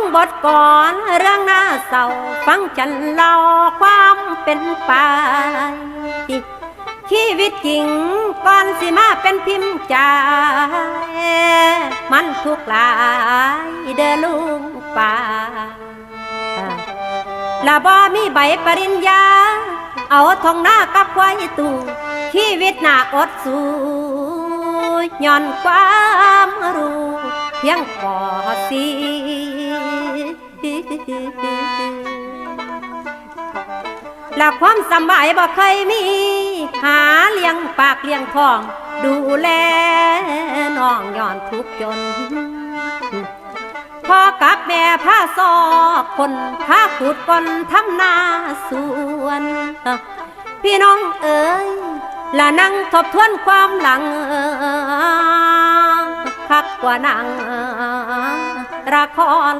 งบทก่อนเรื่องหน้าเศร้าฟังฉันเล่าความเป็นไปชีวิตจริงก่อนสิมาเป็นพิมพ์ใจมันทุกข์หลายเด้อลุงป่าละบ่มีใบปริญญา เอาทองหน้ากับควายตูชีวิตหน่าอดสู้ย้อนความรู้เพี ยงพอสีและความสบายบ่เคยมี หาเลี้ยงปากเลี้ยงท้อง ดูแลน้องย้อนทุกจนพ่อกับแม่พาซอกคนพาขุดก้นทำนาสวน พี่น้องเอ๋ยละนั่งทบทวนความหลังคักกว่านังละคร